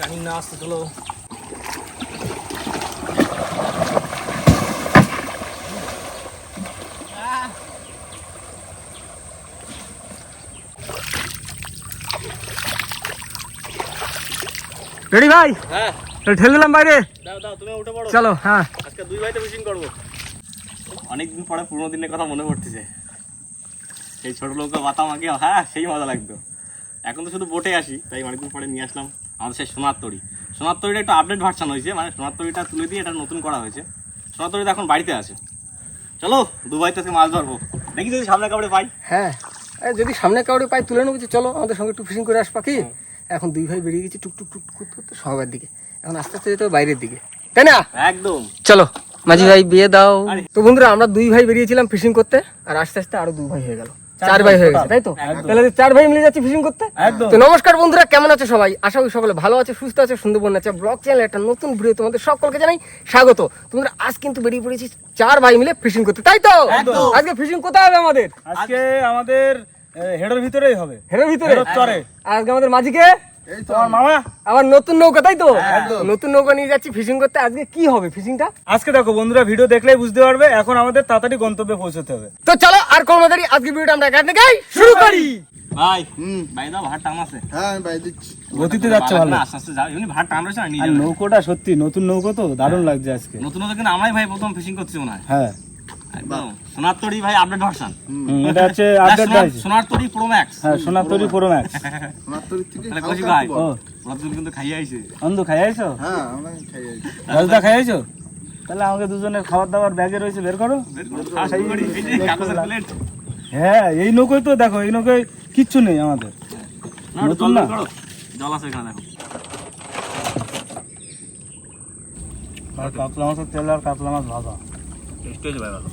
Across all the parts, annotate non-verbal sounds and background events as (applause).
Running না আসতে চলো রেডি ভাই হ্যাঁ। ঠেলে দিলাম বাইরে। দাও দাও তুমি উঠে পড়ো। চলো হ্যাঁ। আজকে দুই ভাইতে ফিশিং করব। অনেকদিন পরে পুরোনো দিনের কথা মনে পড়তেছে। সেই ছোট লোক বাতাম আগে হ্যাঁ সেই মজা লাগতো। এখন তো শুধু বোটে আসি তাই অনেকদিন পরে নিয়ে আসলাম। আমাদের সেই সোনার তরি। সোনার তরিটা একটু আপডেট ভার্সান হয়েছে মানে সোনার তরিটা তুলে দিয়ে এটা নতুন করা হয়েছে। সোনার তরিটা এখন বাড়িতে আছে। চলো দুবাই থেকে মাছ ধরবো। দেখি যদি সামনে কাপড়ে পাই। হ্যাঁ যদি সামনে কাউরে পাই তুলে নেব চলো আমাদের সঙ্গে একটু ফিশিং করে আসবা কি? এখন দুই ভাই বেরিয়ে গেছি টুক টুক টুক করতে করতে সবার দিকে। এখন আস্তে আস্তে যেতে বাইরের দিকে। তাই না? একদম। চলো মাঝি ভাই বিয়ে দাও। তো বন্ধুরা আমরা দুই ভাই বেরিয়েছিলাম ফিশিং করতে আর আস্তে আস্তে আরও দুই ভাই হয়ে গেল। চার ভাই হয়ে গেছে তাই তো? তাহলে চার ভাই মিলে যাচ্ছে ফিশিং করতে? তো নমস্কার বন্ধুরা কেমন আছে সবাই? আশা করি সকলে ভালো আছে সুস্থ আছে সুন্দরবন আছে। ব্লগ চ্যানেল একটা নতুন ভিডিও তোমাদের সকলকে জানাই স্বাগত। তোমরা আজ কিন্তু বেরিয়ে পড়েছি চার ভাই মিলে ফিশিং করতে তাই তো? আজকে ফিশিং কোথায় হবে আমাদের? আজকে আমাদের হেডের ভিতরেই হবে। হেডের ভিতরে? আজকে আমাদের মাঝিকে? তোমার মামা। আবার নতুন নৌকা তাই তো? নতুন নৌকা নিয়ে যাচ্ছি ফিশিং করতে। আজকে কি হবে ফিশিংটা আজকে দেখো বন্ধুরা ভিডিও দেখলেই বুঝতে পারবে। এখন আমাদের তাড়াতাড়ি গন্তব্যে পৌঁছতে হবে। তো চলো আর কোনো দেরি আজকে ভিডিওটা আমরা এখান থেকেই শুরু করি। ভাই ভাই দাও ভাত টান হ্যাঁ আমি দিচ্ছি। গতিতে যাচ্ছে ভালো। আস্তে আস্তে যাও এমনি ভাত টান না নিয়ে নৌকোটা সত্যি নতুন নৌকো তো দারুণ লাগছে আজকে। নতুন কিন্তু আমরাই ভাই প্রথম ফিশিং করতেছি মনে হয়। হ্যাঁ। সোনার তরি ভাই আপডেট ভার্সন এটা হচ্ছে আপডেট গাইছে সোনার তরি প্রো ম্যাক্স হ্যাঁ সোনার তৈরি প্রো ম্যাক্স সোনার তরির থেকে তাহলে হালকা ভাই একটু ও। বড়। রতন কিন্তু খাইয়ে আইছে। অন্ধু খাই আইছো? হ্যাঁ আমরা খাই আছি। রাজদা খাই আইছো? তাহলে আমাকে দুজনের খাবার দাবার ব্যাগে রয়েছে বের করো। হ্যাঁ এই নৌকোয় তো দেখো এই নৌকোয় কিচ্ছু নেই আমাদের। নতুন না? জল আছে এখানে দেখো। আর কাতলা মাছের তেল আর কাতলা মাছ ভাজা। টেস্ট হয়েছে ভাই ভালো।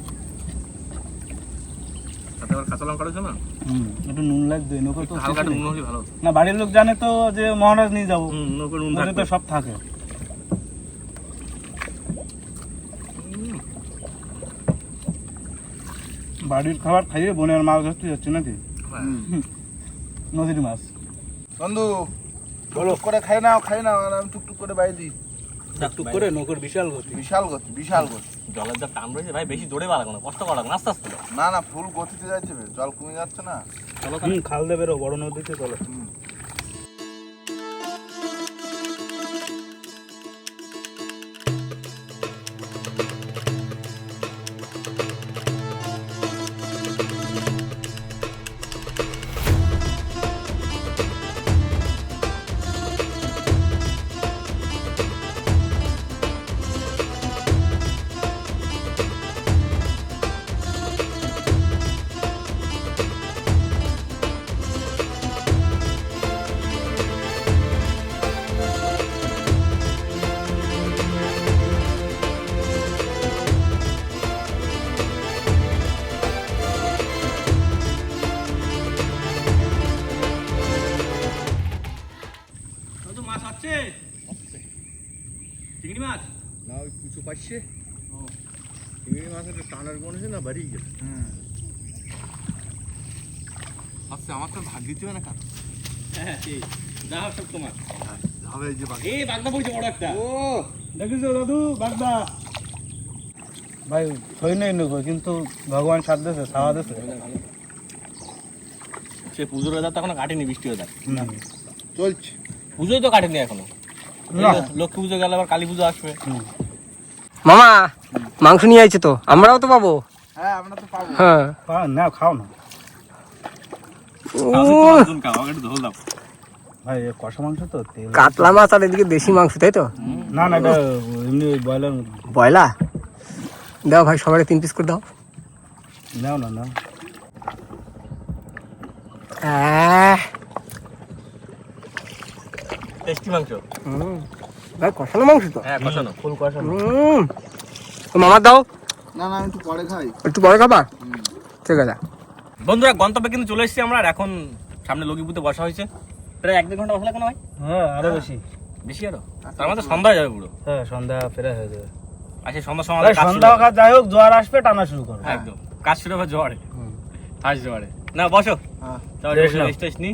সাথে আবার কাঁচা লঙ্কা রয়েছে না? হুম একটু নুন লাগবে এই তো হালকা কিছু একটু নেই। নুন হলে ভালো। না বাড়ির লোক জানে তো যে মহারাজ নিয়ে যাব। নৌকো নুন ওদের তো সব থাকে। বাড়ির খাবার খাইয়ে বোনের মাছ ধরতে যাচ্ছে নাকি? হ্যাঁ। নদীর মাছ। বন্ধু করে খাই নাও খাই নাও আর আমি টুকটুক করে বাইরে দিই। টুক করে নৌকোর বিশাল গতি। বিশাল গতি বিশাল গতি। জলের যা টান রয়েছে ভাই বেশি জোরে বাড়া না কষ্ট করা না, আস্তে আস্তে না না ফুল গতিতে যাচ্ছে জল কমে যাচ্ছে না। খাল দেবে রো বড় নদীতে চলো। গেছে। আচ্ছা আমার তো ভাগ দিতে হবে না হ্যাঁ যা সব তোমার। হবে এই যে বাকি এই বাগদা পড়ছে বড় একটা। ও। দেখিছো দাদু বাগদা? ভাই ছই নেই নৌকো কিন্তু ভগবান সাথ দিয়েছে দিয়েছে। সে পুজোর ওয়েদার তো এখনও কাটেনি বৃষ্টি ওয়েদার চলছে। পুজোই তো কাটেনি এখনও। লক্ষ্মী পুজো গেলে আবার কালী পুজো আসবে। মামা মাংস নিয়ে আইছে তো আমরাও তো পাবো। হ্যাঁ আমরা তো পাবো। হ্যাঁ। না। খাও না ভাই কষা মাংস তো তেল। কাতলা মাছ আর এদিকে দেশি মাংস তাই তো? না না এটা এমনি বয়লা দাও ভাই সবাই তিন পিস করে দাও। নাও না না আহ, টেস্টি মাংস। হুম। ভাই কষানো মাংস তো? হ্যাঁ কষানো ফুল কষানো। হুম। তো মামার দাও। না না একটু পরে খাই। একটু পরে খাবা? ঠিক আছে। বন্ধুরা গন্তব্যে কিন্তু চলে এসেছি আমরা আর এখন সামনে লগিপুতে বসা হয়েছে। প্রায় এক দেড় ঘণ্টা বসা লাগে না ভাই? হ্যাঁ আরও বেশি। বেশি আরও? তার মধ্যে সন্ধ্যা যাবে পুরো। হ্যাঁ সন্ধ্যা ফেরা হয়ে যাবে। আর সেই সন্ধ্যার সময় কাজ সন্ধ্যা আর যাই হোক জোয়ার আসবে টানা শুরু করবে একদম। কাজ শুরু হবে জোয়ারে ফার্স্ট জোয়ারে না বসো। হ্যাঁ। রেস্ট নি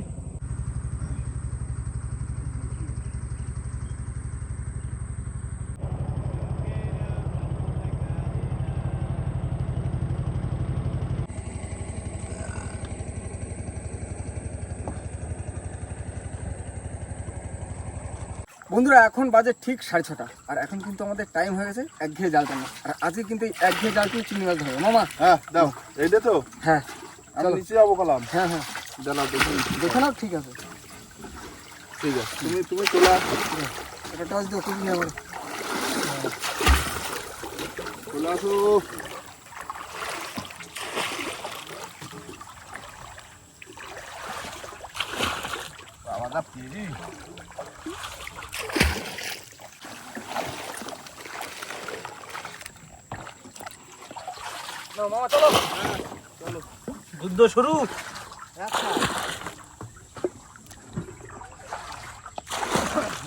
বন্ধুরা এখন বাজে ঠিক সাড়ে ছটা। আর এখন কিন্তু আমাদের টাইম হয়ে গেছে এক ঘিরে জাল টানা। আর আজকে কিন্তু এই এক ঘিরে জাল দিয়ে চিংড়ি মাছ ধরবে। মামা? হ্যাঁ দাও। এইটা তো। হ্যাঁ। আমি নিচে যাব কলাম। হ্যাঁ হ্যাঁ। দাঁড়াও দেখুন দেখে নাও ঠিক আছে। ঠিক আছে। তুমি তুমি চলে আসো এটা টস দিও খুবই নেই চলে আসো। বাবাটা পেরি। মামা চলো। যুদ্ধ শুরু।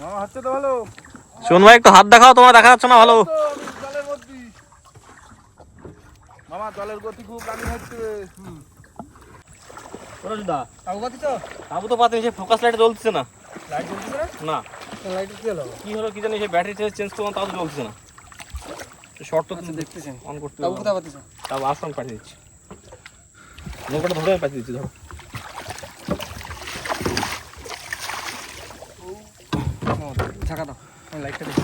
মামা হচ্ছে তো ভালো। শোন ভাই একটু হাত দেখাও তোমার দেখা যাচ্ছে না ভালো। জলের মামা জলের গতি খুব হচ্ছে। দা তো? তাবু তো পাতে সে ফোকাস লাইট জ্বলছে না। লাইট জ্বলছে না? না। লাইট কি হলো কি হলো কি জানি সে ব্যাটারি চেঞ্জ করলাম তাও তো জ্বলছে না। শর্ট তো আচ্ছা দেখতেছেন অন করতে তাও কোথায় পাতিছো তাও আসন পাঠিয়ে দিচ্ছি। নৌকাটা ধরে আমি পাঠিয়ে দিচ্ছি ধরো। ঢাকা দাও লাইটটা দেখি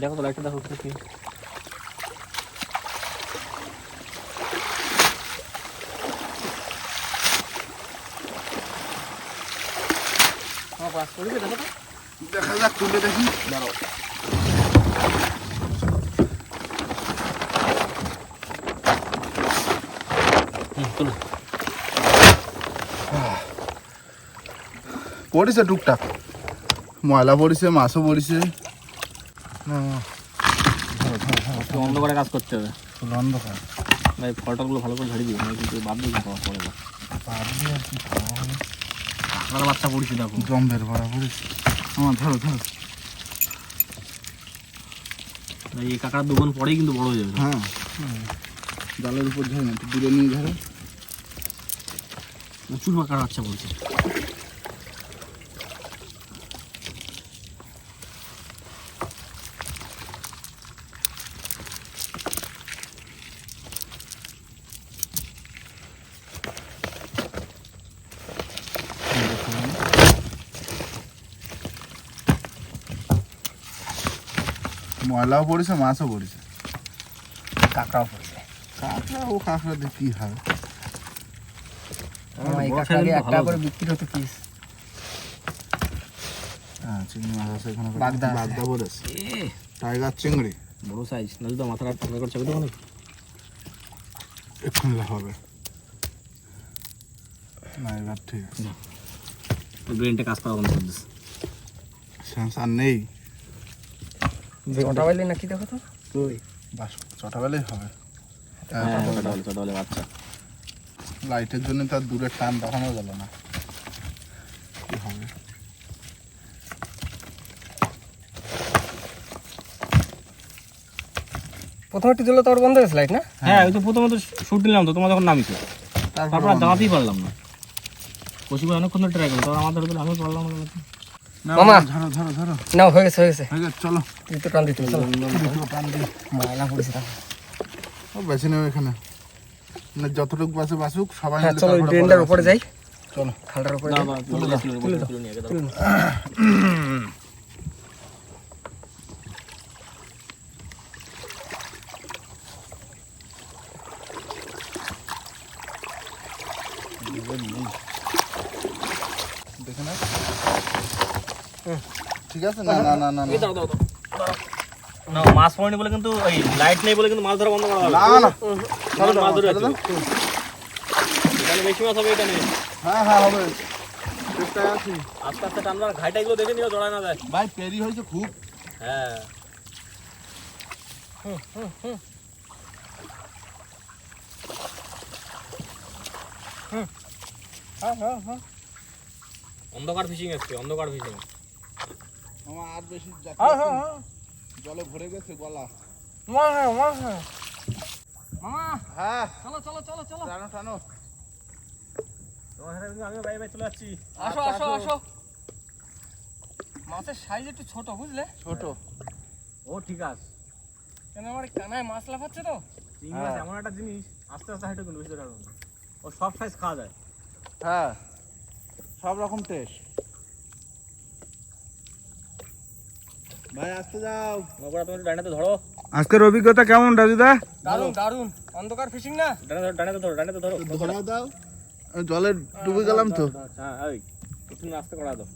দেখো তো লাইটটা দেখো কি? আমার পাস দেখো তো। দেখা যাক তুলে দেখি। তুলো। পড়িছে টুকটাক। ময়লা পড়িছে মাছও পড়িছে। অন্ধকারে কাজ করতে হবে। অন্ধকার। ভাই ফটোগুলো ভালো করে ঝাড়ি না কিন্তু বাদ দিয়ে দিতে হবে? পরে আপনার বাচ্চা পড়ছি দেখো। জম্বের ভরা পড়েছে আমার ধরো ধরো। এই কাকার দোকান পরেই কিন্তু বড় হয়ে যাবে। হ্যাঁ। জালের উপর ধরে না দূরে নিয়ে ধরো। প্রচুর কাকার বাচ্চা পড়ছে। ময়লাও পড়েছে মাছও পড়েছে। কাকড়াও পড়ছে। কাঁকড়া ও কাঁকড়া দিয়ে কি হবে একটা করে বিক্রি হতো পিস হ্যাঁ চিংড়ি মাছ আছে এখানে। বাগদা বাগদা পড়েছে এ টাইগার চিংড়ি। বড় সাইজ নাহলে তো মাথাটা ঠান্ডা করে চাপে দেবো এক্ষুনি হবে। না এবার ঠিক আছে। ব্রেনটা কাজ করা বন্ধ করে দিচ্ছে সেন্সার নেই। ওটা বললে নাকি দেখো তো? বাস হবে। হ্যাঁ হলে বাচ্চা লাইটের জন্য তার দূরে টান দেখানো গেল না। কি হবে? প্রথমে একটু জ্বলে তো বন্ধ হয়েছে লাইট না? হ্যাঁ ওই তো প্রথমে তো শুট নিলাম তো তোমার যখন নামিছো তারপর দাঁড়াতেই পারলাম না। কষি ভাই অনেকক্ষণ ট্রাই করলাম তারপর দিলে আমি পারলাম না, মামা। ধরো ধরো ধরো নাও হয়ে গেছে হয়ে গেছে। হয়ে গেছে চলো। তুই টান দিতে চলো। টান দিই ময়লা পড়েছে তারপর। ও বেছে নেবে এখানে। না যতটুকু বাসে বাসুক সবাই হ্যাঁ মিলে চলো ড্রেনটার উপরে যাই। চলো। খালটার উপরে দাও তুলে দাও। তুলে দাও। তুলে নিয়ে গেছে তুলে নাও। দেখে না ঠিক আছে? না না না না দাও দাও না মাছ পড়েনি বলে কিন্তু এই লাইট নেই বলে কিন্তু মাছ ধরা বন্ধ করা না না। তোমার মাছ ধরে ছেড়ে এখানে বেশি মাছ হবে এখানে হ্যাঁ হ্যাঁ হবে। চেষ্টায় আছি। আস্তে আস্তে টানবার। ঘাইটা এগুলো দেখে নিও জড়ায় না যায়। ভাই পেরি হয়েছে খুব। হ্যাঁ। হ্যাঁ হ্যাঁ হ্যাঁ। অন্ধকার ফিশিং এসছে অন্ধকার ফিশিং আমার আর বেশি যাচ্ছে হ্যাঁ হ্যাঁ হ্যাঁ। জলে ভরে গেছে গলা। মা মা মামা! হ্যাঁ। চলো চলো চলো চলো। টানো টানো। তোমার সাথে কিন্তু আমিও বাই বাই চলে যাচ্ছি আসো আসো আসো। মাছের সাইজ একটু ছোট বুঝলে? ছোট। ও ঠিক আছে। কেন আমার কানায় মাছ লাফাচ্ছে তো? চিংড়ি মাছ এমন একটা জিনিস আস্তে আস্তে হাইটে কিন্তু বেশি ও সব সাইজ খাওয়া যায়। হ্যাঁ। সব রকম টেস্ট ভাই আসতে যাও। নৌকাটা তুমি ডানাতে ধরো। আজকের অভিজ্ঞতা কেমন রাজুদা? দারুণ দারুণ অন্ধকার ফিশিং না? ডানা ধরো ডানাতে ধরো ডানাতে ধরো। ধরা। দাও। জলে ডুবে গেলাম তো। হ্যাঁ ওই তুমি আস্তে করা দাও।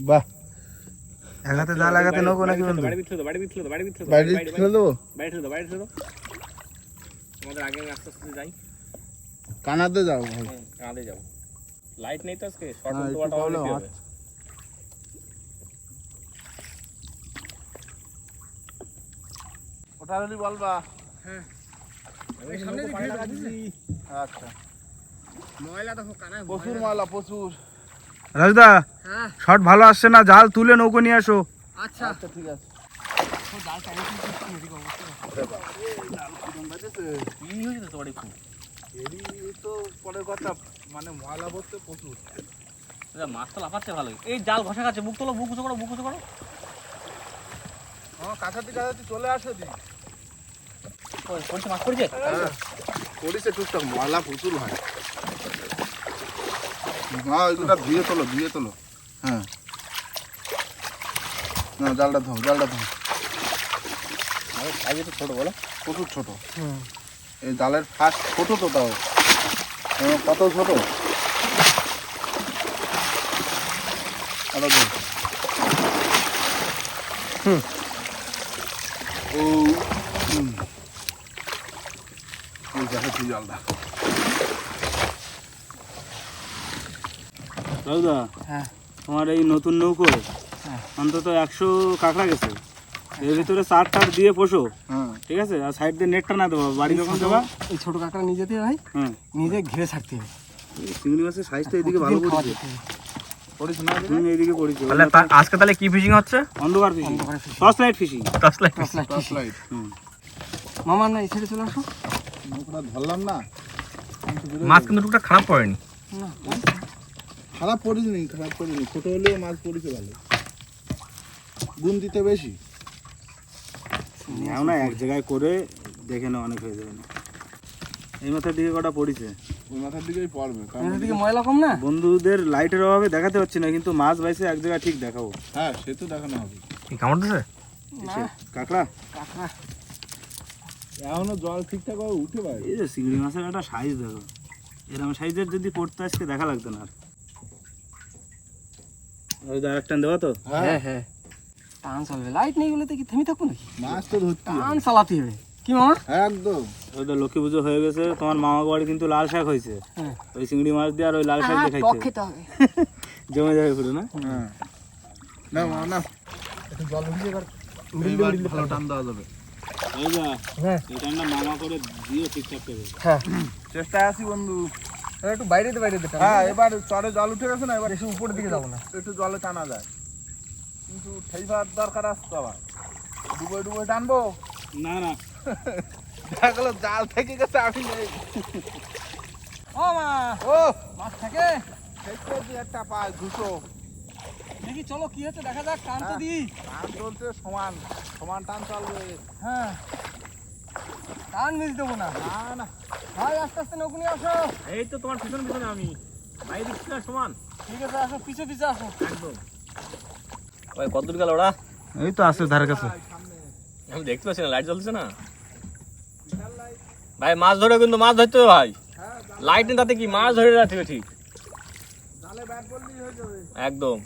বাহ। এক হাতে জাল নৌকো নাকি বন্ধু? বাড়ি বাড়ি আমাদের আগে আমি আস্তে আস্তে যাই। কানাতে যাও ভাই। কাঁদে যাব। লাইট নেই তো আজকে? শর্ট হ্যাঁ, একটু হবে। ওটা হলি বলবা। সামনে না। আচ্ছা। ময়লা দেখো কানায় প্রচুর ময়লা প্রচুর। রাজুদা হ্যাঁ। শট ভালো আসছে না জাল তুলে নৌকো নিয়ে আসো। আচ্ছা। আচ্ছা ঠিক আছে। কি হয়েছে তো পরের কথা। মানে ময়লা পড়তে প্রচুর। মাছ তো লাফাচ্ছে ভালোই। এই জাল ঘষা খাচ্ছে বুক তোলো বুক উঁচু করো বুক উঁচু করো। কাছাতি কাছাতি চলে আসো দি। পড়ছে মাছ পড়ছে করিছে টুকটাক ময়লা প্রচুর হয়। হ্যাঁ ওইগুলো ধুয়ে তোলো ধুয়ে তোলো। হ্যাঁ। না জালটা ধো জালটা ধো আগে তো ছোট বলো। প্রচুর ছোট। এই জালের ফাঁস ছোট তো তাও। কত ছোট। ও হুম। দাদা হ্যাঁ। তোমার এই নতুন নৌকো হ্যাঁ। অন্তত একশো কাঁকড়া গেছে। এর ভিতরে চার টার দিয়ে পোষো। হ্যাঁ ঠিক আছে? আর সাইড দিয়ে নেটটা না দেবো বাড়ি যখন দেবা। এই ছোট কাঁকড়া নিয়ে যেতে হয় হ্যাঁ নিজে ঘিরে থাকতে হবে। চিংড়ি মাছের সাইজটা এদিকে ভালো আজকে তাহলে কি ফিশিং হচ্ছে? অন্ধকার fishing torch light fishing torch light torch light মামা না এই ছেড়ে চলে আসো। ধরলাম না। মাছ কিন্তু টুকটা খারাপ পড়েনি। না খারাপ পড়িনি খারাপ পড়িনি। ছোট হলেও মাছ পড়েছে ভালো। গুণ দিতে বেশি। নাও না এক জায়গায় করে দেখে না অনেক হয়ে যাবে না। এই মাথার দিকে কটা পড়েছে? ওই মাথার দিকেই পড়বে কারণ এর দিকে ময়লা কম না? বন্ধুদের লাইটের অভাবে দেখাতে পারছি না কিন্তু মাছ বাইছে এক জায়গায় ঠিক দেখাবো। হ্যাঁ সে তো দেখানো হবে। কি কামড় দিছে? না। কাঁকড়া? কাঁকড়া। এখনও জল ঠিকঠাক ভাবে উঠে পারে এই যে চিংড়ি মাছের একটা সাইজ দেখো। এরকম সাইজের যদি পড়তে আজকে দেখা লাগতো না আর। একটা দেওয়া তো? হ্যাঁ হ্যাঁ। টান চলবে। লাইট নেই বলে কি থেমে থাকব নাকি? মাছ তো ধরতে টান চালাতে হবে। কি মামা? একদম। ওই লক্ষ্মী পুজো হয়ে গেছে তোমার মামা বাড়ি কিন্তু লাল শাক হয়েছে। হ্যাঁ। ওই চিংড়ি মাছ দিয়ে আর ওই লাল শাক দিয়ে খাইছে খেতে হবে। (laughs) জমে যাবে পুরো না? হ্যাঁ। না মা, না একটু জল এবার ভালো টান দেওয়া যাবে। হ্যাঁ। এটা না মামা করে দিও ঠিকঠাক করে। হ্যাঁ। চেষ্টায় আছি বন্ধু। একটু বাইরে দে বাইরে দে হ্যাঁ এবার চরে জল উঠে গেছে না এবার বেশি উপরের দিকে যাব না। একটু জলে টানা যায়। কিন্তু ঠেইবার দরকার আসতো আবার। ডুবে ডুবে টানবো? না না। দেখা গেলো জাল থেকে গেছে আমি নেই। ও মা ও। মাছ থাকে দেখতে যে একটা পায় দুশো। দেখি চলো কি হচ্ছে? দেখা যাক টান তো দিই। টান চলছে সমান সমান টান চলবে। হ্যাঁ। টান মিস দেবো না। না না। ভাই আস্তে আস্তে নৌকো নিয়ে আসো। এই তো তোমার পিছন পিছনে আমি। ভাই দিচ্ছি না সমান। ঠিক আছে আসো পিছে পিছে আসো। একদম। ভাই কত দূর গেল ওরা? এই তো আছে ধারে কাছে। আমি দেখতে পাচ্ছি না লাইট জ্বলছে না? ভাই মাছ ধরে কিন্তু মাছ ধরতে হবে ভাই। লাইট নেই তাতে কি মাছ ধরে রাখতে হবে ঠিক। একদম।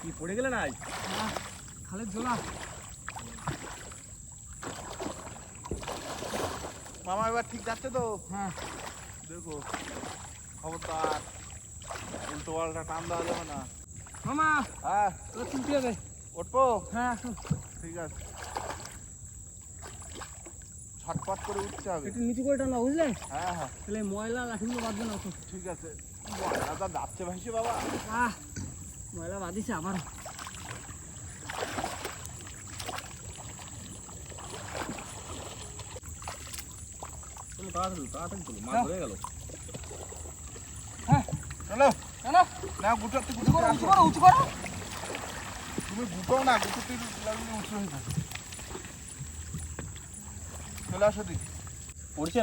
কি পড়ে গেলে না খালের জোলা মামা এবার ঠিক যাচ্ছে তো? হ্যাঁ। দেখো খবরদার উল্টো পাল্টা টান দেওয়া যাবে না। মামা হ্যাঁ। তো তুলতে হবে। উঠবো হ্যাঁ আসো ঠিক আছে। ছটপট করে উঠতে হবে। একটু নিচু করে টানো বুঝলে? হ্যাঁ হ্যাঁ। তাহলে ময়লা লাঠিগুলো বাঁধবে না তো ঠিক আছে। দাদা যাচ্ছে ভাইসে বাবা। আহ ময়লা বাঁধিছে আবার তাড়াতাড়ি তাড়াতাড়ি চলো। মাছ ধরে গেল। চলো। কেন না। গুটাতে উঁচু করো উঁচু করো উঁচু করো। তুমি গুটাও না গুটাতে লাগলে উঁচু হয়ে যাবে। চলে আসো দেখি পড়ছে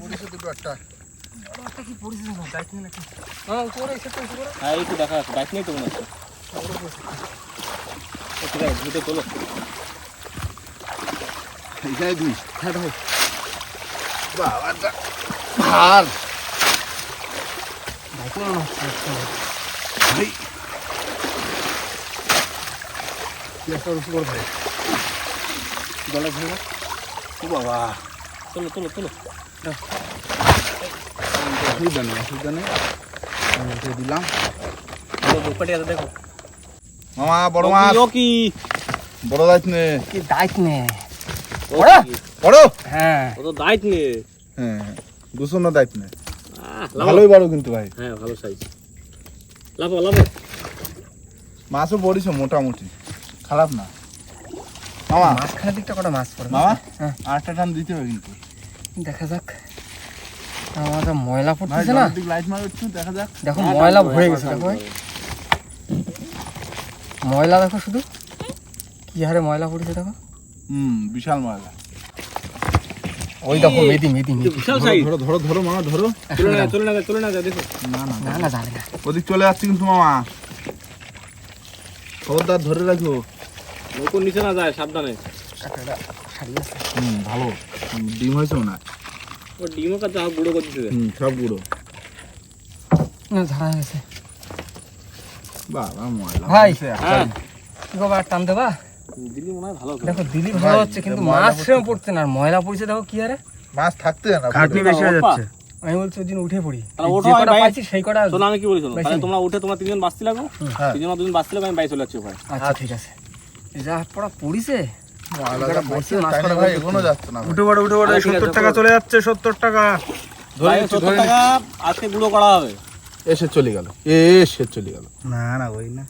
পড়েছে দুটো একটা। একটা পড়েছে না নাকি? হ্যাঁ হ্যাঁ এই তো দেখা যাচ্ছে বাইক নেই তো মনে হচ্ছে। ও, ঠিক আছে দুটো তোলো। এইখানে দুই হ্যাঁ ভাই বাবাটা ভার দায়িত্ব না ভাই একটা রুচি করে ভাই জলে ধরে না ও বাবা তোলো তোলো তোলো অসুবিধা নেই অসুবিধা নেই আমি উঠিয়ে দিলাম তোলো বুকপাটি আছে দেখো মামা বড় ও মাছ কি, ও কি বড় দায়িত্ব নে কি দায়িত্ব নে ও ওরা? কি? বড় হ্যাঁ ও তো দায়িত্ব নিয়ে হ্যাঁ দুশো দায়িত্ব নে আহ, লাফাও। ভালোই বড় কিন্তু ভাই। হ্যাঁ ভালো সাইজ লাফো লাফো মাছও পড়িছে মোটামুটি। খারাপ না। মামা। মাঝখানের দিকটা কটা মাছ পড়ে? মামা। হ্যাঁ। আটটা টান দিতে হবে কিন্তু। দেখা যাক। আমাদের ময়লা পড়তেছে না। লাইট মারো একটু দেখা যাক। দেখো ময়লা ভরে গেছে দেখো ভাই। ময়লা দেখো শুধু। কি হারে ময়লা পড়েছে দেখো। হুম বিশাল ময়লা। ওই দেখো মেদি মেদি মেদি বিশাল ধরো, সাইজ ধরো ধরো ধরো। মামা ধরো চলে না চলে না চলে না দেখো। না না না না যাবে না। ওদিক চলে যাচ্ছে কিন্তু মামা। খবরদার ধরে রাখো। নৌকোর নিচে না যায় সাবধানে। আছে। হুম ভালো। ডিম হয়েছে না ও ডিমও কাছে গুঁড়ো করে দিতে। হুম সব গুঁড়ো। না ঝাড়া হয়ে গেছে। বাবা ময়লা ভাই। হয়েছে হ্যাঁ কি বাবা টান দেবা? দিলি মনে হয় ভালো দেখো দিলি ভালো হচ্ছে কিন্তু মাছ সেরকম পড়ছে না। আর ময়লা পড়ছে দেখো কি আরে? মাছ থাকতে না খাটনি বেশি হয়ে যাচ্ছে। আমি বলছি ওই দিন উঠে পড়ি। ওঠো, আমি সেই কটা শোনো আমি কি বলি শোনো তাহলে তোমরা উঠে তোমরা তিনজন বাঁচতে লাগো হ্যাঁ। তিনজন দুজন বাঁচতে লাগো আমি বাই চলে যাচ্ছি ওখানে আচ্ছা ঠিক আছে। যা পড়া পড়িছে। উঠে উঠে সত্তর টাকা করো। চলে যাচ্ছে সত্তর টাকা। সত্তর আজকে গুঁড়ো করা হবে। এসে চলে গেল। এ এসে চলে গেল। না না ওই না।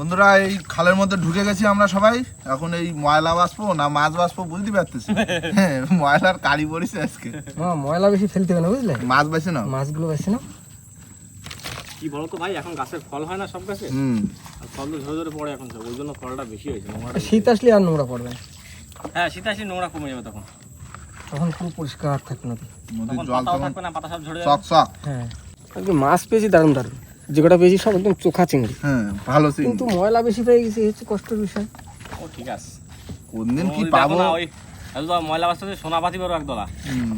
বন্ধুরা এই খালের মধ্যে ঢুকে গেছি আমরা সবাই। এখন এই ময়লা বাসবো না মাছ বাসবো বুঝতে পারতেছি (laughs) হ্যাঁ, ময়লার কারি পড়েছে আজকে। হ্যাঁ ময়লা বেশি ফেলতে হবে না বুঝলে? মাছ বেছে না। মাছগুলো বেশি না। কি বলো তো ভাই এখন গাছের ফল হয় না সব গাছে? হুম। ফল তো ঝরে ঝরে পড়ে এখন সব ওই জন্য ফলটা বেশি হয়েছে শীত আসলে আর নোংরা পড়বে হ্যাঁ শীত আসলে নোংরা কমে যাবে তখন। তখন পুরো পরিষ্কার থাকবে নদী নদীর জল তখন থাকবে না পাতা সব চক চক হ্যাঁ। মাছ পেয়েছি দারুণ দারুণ। যে কটা পেয়েছি সব একদম চোখা চিংড়ি। হ্যাঁ ভালো সিন কিন্তু ময়লা বেশি পেয়ে গেছে হচ্ছে কষ্টের বিষয়। ও ঠিক আছে। কোন দিন কি পাবো? না, ওই ময়লা বাসতে সোনা পাতি পারো একদলা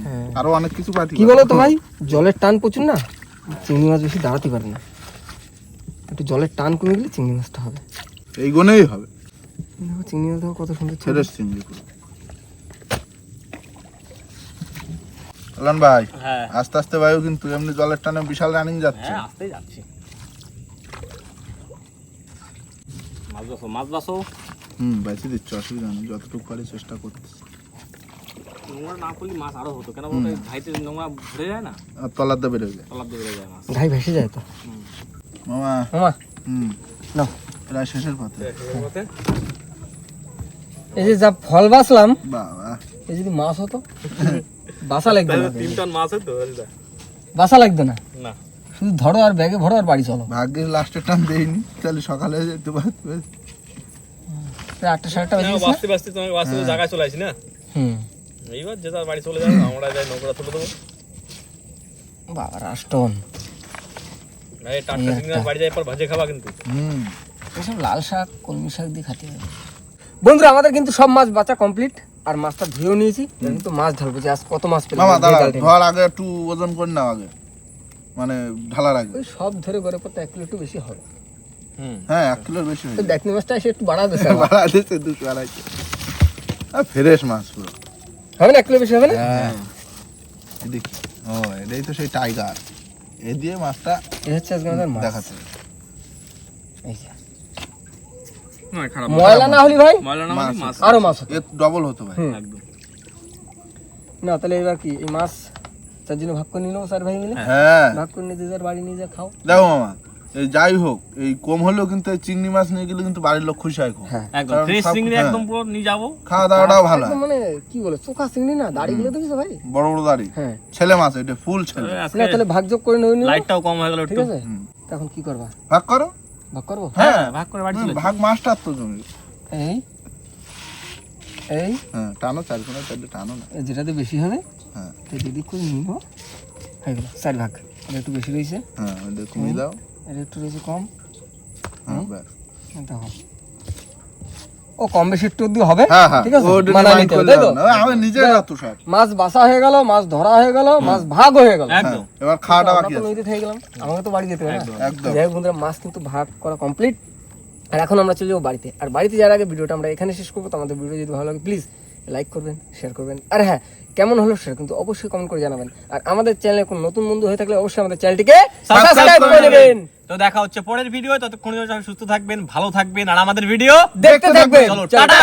হ্যাঁ। আরও অনেক কিছু পাঠি কি বলো তো ভাই? জলের টান প্রচুর না? চিংড়ি মাছ বেশি দাঁড়াতে পারে না। একটু জলের টান কমে গেলে চিংড়ি মাছটা হবে। এই গুণেই হবে। চিংড়ি মাছ কত সুন্দর ছেড়ে চিংড়ি ভাই হ্যাঁ। আস্তে আস্তে বায়ু কিন্তু এমনি জলের টানে বিশাল রানিং যাচ্ছে। হ্যাঁ যাচ্ছি। মাছ বাসো মাছ বাসো হুম দিচ্ছে অসুবিধা নেই যতটুকু পারি চেষ্টা করতেছি। নোংরা না করলে মাছ আরও হতো কেন বলতো এই ভাইতে নোংরা ভরে যায় না? আর তলার দা বেরোবে তলাপ দিয়ে বেড়ে যায় মাছ। ঘাই ভেসে যায় তো? মামা। মামা। হুম। নাও। প্রায় শেষের পথে। এই যে যা ফল বাসলাম বাবা। এই যদি মাছ হতো বাসা লাগবে না। তিন টন মাছ হতো বাসা না? না। শুধু ধরো আর ব্যাগে ভরো আর বাড়ি চলো। ভাগ্যের লাস্টের টান দেয়নি তাহলে সকালে যেতে প্রায় আটটা সাড়েটা বেজে গেছে না? বাঁচতে বাঁচতে তোমাকে বাঁচতে জায়গায় চলে আসি না? হুম। এইবার যে তার বাড়ি চলে যাবে আমরা যাই নৌকা তুলে দেবো। বাবা রাষ্টন এই টাটকা এই চিংড়ি বাড়ি যাই পর ভাজে খাবা কিন্তু। হুম। এসব লাল শাক কলমি শাক দিয়ে খাতে হবে। বন্ধুরা আমাদের কিন্তু সব মাছ বাঁচা কমপ্লিট আর মাছটা ধুয়েও নিয়েছি। কিন্তু মাছ ঢালবো যে আজ কত মাছ পেলাম। ধোয়ার আগে একটু ওজন করে নাও আগে। মানে ঢালার রাখবে। ওই সব ধরে গড়ে পড়তে এক কিলো একটু বেশি হবে। হ্যাঁ এক কিলোর বেশি হয়ে দেখনি মাছটা এসে একটু বাড়া দিচ্ছে (laughs) বাড়া দিচ্ছে দুশো আড়াইশো। আর ফ্রেশ মাছ পুরো হবে না এক কিলো বেশি হবে না? হ্যাঁ। দেখি ও এটাই তো সেই টাইগার। এ দিয়ে মাছটা এই হচ্ছে আজকে আমাদের মাছ। দেখাচ্ছে। এই ময়লা না হলি ভাই? ময়লা না মাছ মাছ আরও মাছ ডবল হতো ভাই। একদম। না তাহলে এবার কি? এই মাছ তার জন্য ভাগ করে নিল স্যার ভাই মিলে। হ্যাঁ। ভাগ করে নিয়ে যে যার বাড়ি নিয়ে যা খাও। দেখো মামা এই যাই হোক এই কম হলেও কিন্তু এই চিংড়ি মাছ নিয়ে গেলে কিন্তু বাড়ির লোক খুশি হয় খুব হ্যাঁ। একদম ফ্রেশ চিংড়ি হ্যাঁ। একদম পুরো নিয়ে যাব। খাওয়া দাওয়াটাও ভালো। মানে কি বলে চোখা চিংড়ি না দাড়িগুলো দেখিস ভাই? বড় বড় দাড়ি। হ্যাঁ। ছেলে মাছ এটা ফুল ছেলে। না তাহলে ভাগ যোগ করে নিয়ে নিল লাইটটাও কম হয়ে গেল ঠিক আছে। তখন কি করবা? ভাগ করো। ভাগ করব? হ্যাঁ। ভাগ করে বাড়ি চলে ভাগ মাছটা তো জমি। এই এই। হ্যাঁ টানো চার কোনা চারটে টানো না। যেটাতে বেশি হবে হ্যাঁ। তো করে নিব? হয়ে গেল চার ভাগ। এটা একটু বেশি রয়েছে। হ্যাঁ ওটা কমিয়ে দাও। এটা একটু রয়েছে কম। হ্যাঁ ব্যাস। দেখো ও কম বেশি একটু অব্দি হবে? হ্যাঁ হ্যাঁ। ঠিক আছে মাইন্ড নিতে হবে, আমি নিজের রাত সব মাছ বাসা হয়ে গেল মাছ ধরা হয়ে গেল মাছ ভাগ হয়ে গেল। একদম। এবার খাওয়াটা আমরা বাকি আছে। নদীতে থেকে গেলাম আমাকে তো বাড়ি যেতে হবে একদম যাই হোক বন্ধুরা মাছ কিন্তু ভাগ করা কমপ্লিট আর এখন আমরা চলে যাব বাড়িতে। আর বাড়িতে যাওয়ার আগে ভিডিওটা আমরা এখানে শেষ করব। তো আমাদের ভিডিও যদি ভালো লাগে প্লিজ লাইক করবেন শেয়ার করবেন। আর হ্যাঁ কেমন হলো সেটা কিন্তু অবশ্যই কমেন্ট করে জানাবেন। আর আমাদের চ্যানেলে কোনো নতুন বন্ধু হয়ে থাকলে অবশ্যই আমাদের চ্যানেলটিকে সাবস্ক্রাইব করে নেবেন। তো দেখা হচ্ছে পরের ভিডিও ততক্ষণ সুস্থ থাকবেন ভালো থাকবেন আর আমাদের ভিডিও দেখতে থাকবেন। চলো। টাটা।